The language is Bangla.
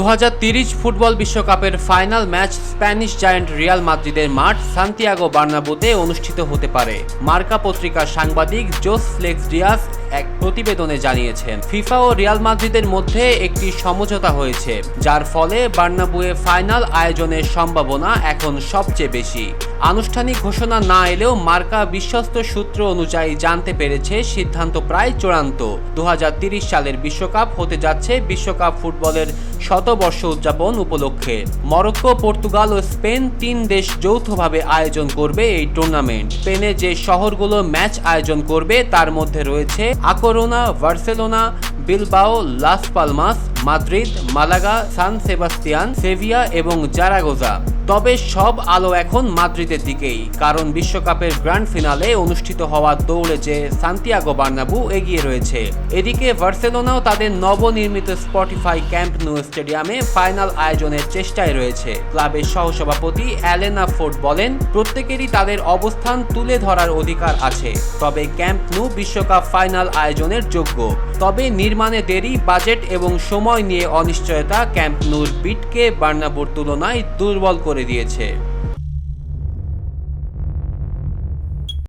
দু ফুটবল বিশ্বকাপের final match Spanish giant real মাদ্রিদের মাঠ সান্তিয়াগো বার্নাবুতে অনুষ্ঠিত হতে পারে। মার্কা পত্রিকার সাংবাদিক জোস ফ্লেক্স ডিয়াস এক প্রতিবেদনে জানিয়েছেন, ফিফা ও রিয়াল মাদ্রিদের মধ্যে একটি সমঝোতা হয়েছে, যার ফলে বার্নাবুয়ে ফাইনাল আয়োজনের সম্ভাবনা এখন সবচেয়ে বেশি। আনুষ্ঠানিক ঘোষণা না এলেও মার্কা বিশ্বস্ত সূত্র অনুযায়ী জানতে পেরেছে সিদ্ধান্ত প্রায় চূড়ান্ত। দু সালের বিশ্বকাপ হতে যাচ্ছে বিশ্বকাপ ফুটবলের শতবর্ষ উদযাপন উপলক্ষে মরক্কো, পর্তুগাল ও স্পেন তিন দেশ যৌথভাবে আয়োজন করবে এই টুর্নামেন্ট স্পেনে যে শহরগুলো ম্যাচ আয়োজন করবে, তার মধ্যে রয়েছে A Coruna, Barcelona, Bilbao, Las Palmas Madrid, Malaga, San Sebastian, Sevilla এবং জারাগোজা। তবে সব আলো এখন মাদ্রিদের দিকেই, কারণ বিশ্বকাপের গ্র্যান্ড ফিনালে অনুষ্ঠিত হওয়া দৌড়ে যে সান্তিয়াগো বার্নাবু এগিয়ে রয়েছে। এদিকে বার্সেলোনাও তাদের নবনির্মিত স্পটিফাই ক্যাম্প নো স্টেডিয়ামে ফাইনাল আয়োজনের চেষ্টায় রয়েছে। ক্লাবের সহসভাপতি অ্যালেনা ফোর্ড বলেন, প্রত্যেকেরই তাদের অবস্থান তুলে ধরার অধিকার আছে। তবে ক্যাম্প নু বিশ্বকাপ ফাইনাল আয়োজনের যোগ্য। তবে নির্মাণে দেরি, বাজেট এবং সময় নিয়ে অনিশ্চয়তা ক্যাম্প নুর বিটকে বার্নাবোর তুলনায় দুর্বল করে দিয়েছে।